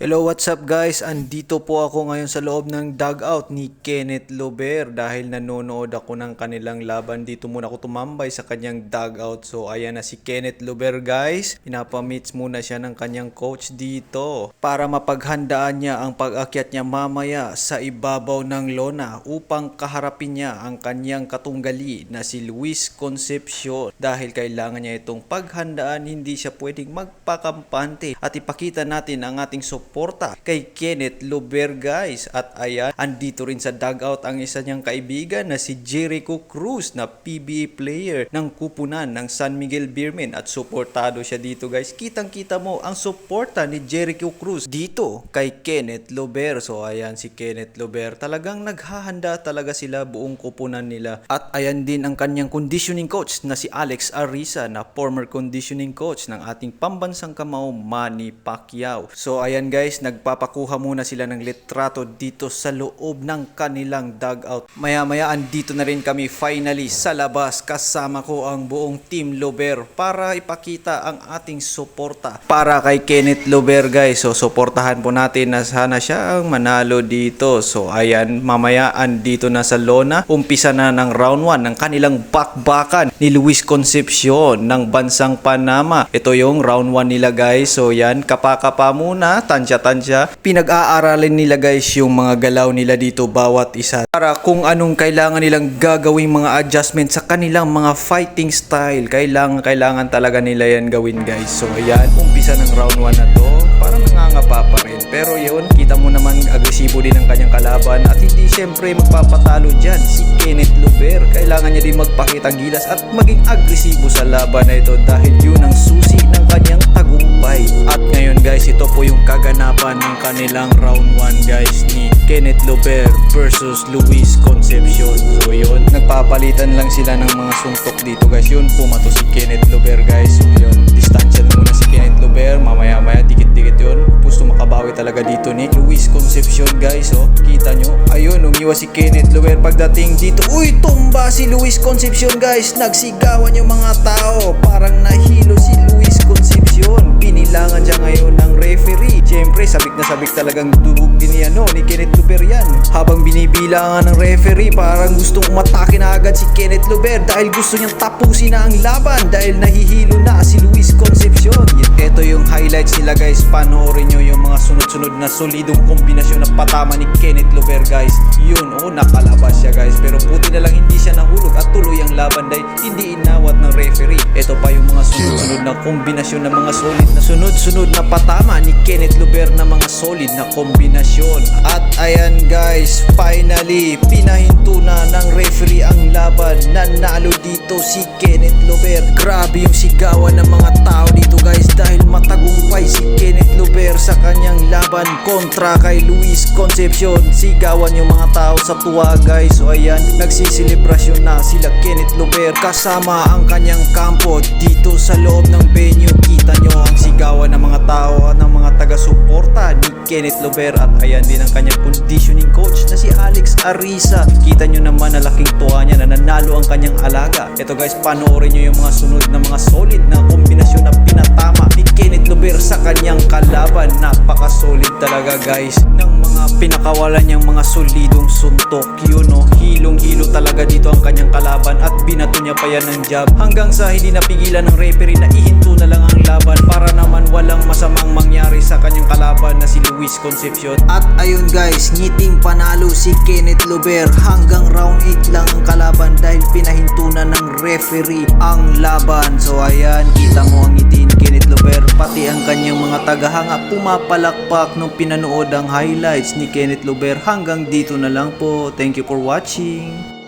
Hello, what's up guys? Andito po ako ngayon sa loob ng dugout ni Kenneth Lober dahil nanonood ako ng kanilang laban. Dito muna ako tumambay sa kanyang dugout. So ayan na si Kenneth Lober guys. Pinapamits muna siya ng kanyang coach dito para mapaghandaan niya ang pag-akyat niya mamaya sa ibabaw ng lona upang kaharapin niya ang kanyang katunggali na si Luis Concepcion. Dahil kailangan niya itong paghandaan, hindi siya pwedeng magpakampante at ipakita natin ang ating suporta kay Kenneth Lober guys. At ayan, andito rin sa dugout ang isa niyang kaibigan na si Jericho Cruz na PBA player ng kupunan ng San Miguel Beermen at suportado siya dito guys. Kitang kita mo ang suporta ni Jericho Cruz dito kay Kenneth Lober. So ayan si Kenneth Lober. Talagang naghahanda talaga sila buong kupunan nila. At ayan din ang kanyang conditioning coach na si Alex Arisa na former conditioning coach ng ating pambansang kamao Manny Pacquiao. So ayan guys, nagpapakuha muna sila ng litrato dito sa loob ng kanilang dugout. Maya maya andito na rin kami finally sa labas kasama ko ang buong team Lober para ipakita ang ating suporta para kay Kenneth Lober guys. So suportahan po natin na sana siya ang manalo dito. So ayan, mamaya andito na sa lona. Umpisa na ng round 1 ng kanilang bakbakan ni Luis Concepcion ng bansang Panama. Ito yung round 1 nila guys. So yan, kapakapa muna, tansya-tansya. Pinag-aaralin nila guys yung mga galaw nila dito bawat isa. Para kung anong kailangan nilang gagawing mga adjustment sa kanilang mga fighting style. Kailangan, kailangan talaga nila yan gawin guys. So ayan, umpisa ng round 1 na to. Parang nangangapa pa rin. Pero yun, kita mo naman agresibo din ang kanyang kalaban. At hindi syempre magpapatalo dyan si Kenneth Luber. Kailangan niya din magpakitang gilas at maging agresibo sa laban na ito dahil yun kaganapan ng kanilang round 1 guys ni Kenneth Luber versus Luis Concepcion. So yun, nagpapalitan lang sila ng mga suntok dito guys. Yun, pumato si Kenneth Luber guys. So yun, distansya na muna si Kenneth Luber. Mamaya maya, dikit-dikit yun. Gusto makabawi talaga dito ni Luis Concepcion guys. Oh, kita nyo. Ayun, umiwas si Kenneth Luber pagdating dito. Uy, tumba si Luis Concepcion guys. Nagsigawan yung mga tao. Parang nahilo si Luis Concepcion. Binilangan siya ngayon ng. Siyempre, sabik na sabik talagang dulog din ni, ano, ni Kenneth Luber yan. Habang binibilangan ng referee, parang gustong umatake na agad si Kenneth Luber dahil gusto niyang tapusin na ang laban dahil nahihilo na si Luis Concepcion. Ito yung highlights nila guys. Panoorin nyo yung mga sunod-sunod na solidong kombinasyon na patama ni Kenneth Luber guys. Yun, oh, nakalabas siya guys. Pero puti na lang hindi siya nahulog at tuloy ang laban dahil hindi referee. Ito pa yung mga sunod-sunod na kombinasyon ng mga solid na sunod-sunod na patama ni Kenneth Luber na mga solid na kombinasyon. At ayan guys, finally, pinahinto na ng referee ang laban. Nanalo dito si Kenneth Luber. Grabe yung sigawan ng mga tao dito guys dahil matagumpay si Kenneth Luber sa kanyang laban kontra kay Luis Concepcion. Sigawan yung mga tao sa tuwa guys. So ayan, nagsiselebrasyon na sila Kenneth Luber kasama ang kanyang kampo dito sa loob ng venue. Kenneth Luber at ayan din ang kanyang conditioning coach na si Alex Arisa. Kita nyo naman na laking tuwa niya na nanalo ang kanyang alaga. Ito guys, panoorin nyo yung mga sunod na mga solid na kombinasyon na pinatama ni Kenneth Luber sa kanyang kalaban. Napaka-solid talaga guys ng mga pinakawalan niyang mga solidong suntok. Yun no, hilong-hilo talaga dito ang kanyang kalaban at binato niya pa yan ng jab hanggang sa hindi napigilan ng referee na ihinto na lang ang laban para naman walang masamang mangyari sa kanyang kalaban na si Luis Concepcion. At ayun guys, ngiting panalo si Kenneth Luber hanggang round 8 lang ang kalaban dahil pinahinto na ng referee ang laban. So ayan, kita mo ang ngiti ni Kenneth Luber pati ang kanyang mga tagahanga pumapalakpak nung pinanood ang highlights ni Kenneth Luber hanggang dito na lang po. Thank you for watching.